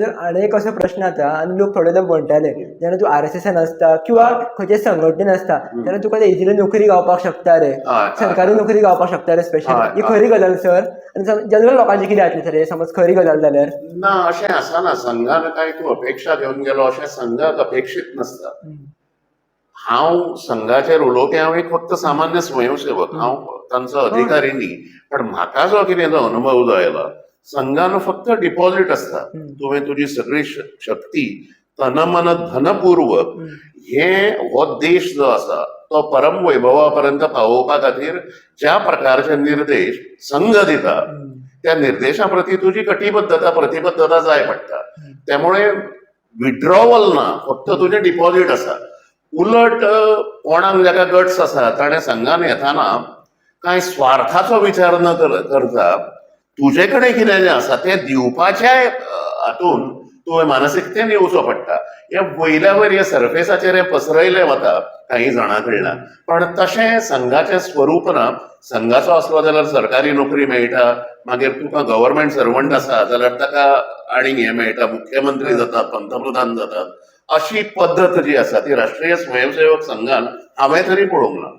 जर आनी एक असो प्रश्न येता आनी लोक थोडे लोक म्हणटाले जेन्ना तूं आर एस एसान आसता किंवा खंयच्या संघटनेन आसता तेन्ना तुका ते इजिली नोकरी गावपाक शकता रे? सरकारी नोकरी गावपाक शकता रे स्पेशली ही. खरी गजाल सर आनी जनरल लोकांचे कितें जातलें सर हे समज खरी गजाल जाल्यार ना अशें आसना संघान काय तूं अपेक्षा घेवन गेलो अशें संघाक अपेक्षीत नसता हांव संघाचेर उलोवपी हांव एक फक्त सामान्य स्वयंसेवक. हांव तांचो अधिकारी न्ही. पण म्हाका जो कितें अनुभव जो आयला संघान फक्त डिपॉझिट आसता तुवें तुजी सगळी शक्ती तन मन धनपूर्वक हे हो देश जो आसा तो परम वैभवा पर्यंत पावोवपा खातीर ज्या प्रकारचे निर्देश संघ दिता त्या निर्देशा प्रती तुझी कटिबद्धता प्रतिबद्धता जाय पडटा त्यामुळे विड्रॉवल ना फक्त तुजें डिपॉझिट आसा उलट कोणाक जाका गट्स आसा ताणें संघान येताना कांय स्वार्थाचो विचार न कर- करता तुजे कितें जें आसा तें दिवपाच्या हातून तुवें मानसिकतेन येवचो पडटा हे वयल्या वयर हे सरफेसाचेर हे पसरयले वता काही जाणां कडल्यान पण तशें संघाचें स्वरूप ना संघाचो असलो जाल्यार सरकारी नोकरी मेळटा मागीर तुका गव्हर्नमेंट सर्वंट आसा जाल्यार ताका आनीक हें मेळटा मुख्यमंत्री जातात पंतप्रधान जातात. अशी पद्दत जी आसा ती राष्ट्रीय स्वयंसेवक संघान हांवें तरी पळोवंक ना